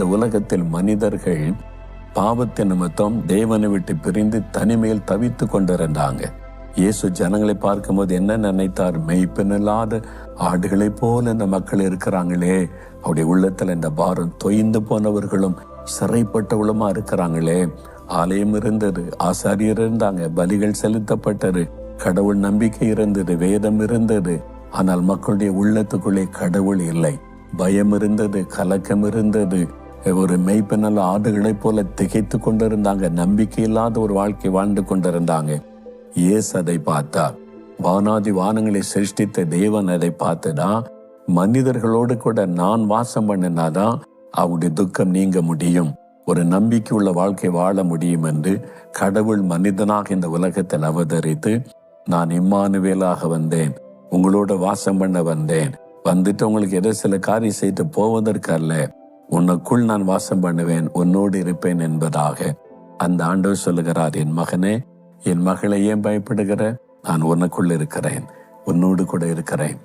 இந்த உலகத்தில் மனிதர்கள் பாவத்தின் நிமித்தம் தேவனை விட்டு பிரிந்து தனிமையில் தவித்து கொண்டிருந்தாங்க. இயேசு ஜனங்களை பார்க்கும்போது என்ன நினைத்தார்? மெய்ப்பெண்ணில்லாத ஆடுகளைப் போல இந்த மக்கள் இருக்கிறாங்களே. அவருடைய உள்ளத்தில் இந்த பாரம் தொய்ந்து போனவர்களும் சிறைப்பட்டவளுமா இருக்கிறாங்களே. ஆலயம் இருந்தது ஆசாரியர் இருந்தாங்க பலிகள் செலுத்தப்பட்டது கடவுள் நம்பிக்கை இருந்தது வேதம் இருந்தது. ஆனால் மக்களுடைய உள்ளத்துக்குள்ளே கடவுள் இல்லை. பயம் இருந்தது கலக்கம் இருந்தது. ஒரு மெய்ப்பெண்ணல் ஆடுகளைப் போல திகைத்து கொண்டிருந்தாங்க. நம்பிக்கை இல்லாத ஒரு வாழ்க்கை வாழ்ந்து கொண்டிருந்தாங்க. இயேசு அதை பார்த்தார். வானாதி வானங்களை சிருஷ்டித்த தேவன் அதை பார்த்துதான் மனிதர்களோடு கூட நான் வாசம் பண்ணினாதான் அவருடைய துக்கம் நீங்க முடியும். ஒரு நம்பிக்கை உள்ள வாழ்க்கை வாழ முடியும் என்று கடவுள் மனிதனாக இந்த உலகத்தில் அவதரித்து நான் இம்மானுவேலாக வந்தேன். உங்களோட வாசம் பண்ண வந்தேன். வந்துட்டு உங்களுக்கு ஏதோ சில காரியம் செய்து போவதற்கு அல்ல. உனக்குள் நான் வாசம் பண்ணுவேன் உன்னோடு இருப்பேன் என்பதாக அந்த ஆண்டவர் சொல்லுகிறார். என் மகனே என் மகளை ஏன் பயப்படுகிற? நான் உனக்குள் இருக்கிறேன் உன்னோடு கூட இருக்கிறேன்.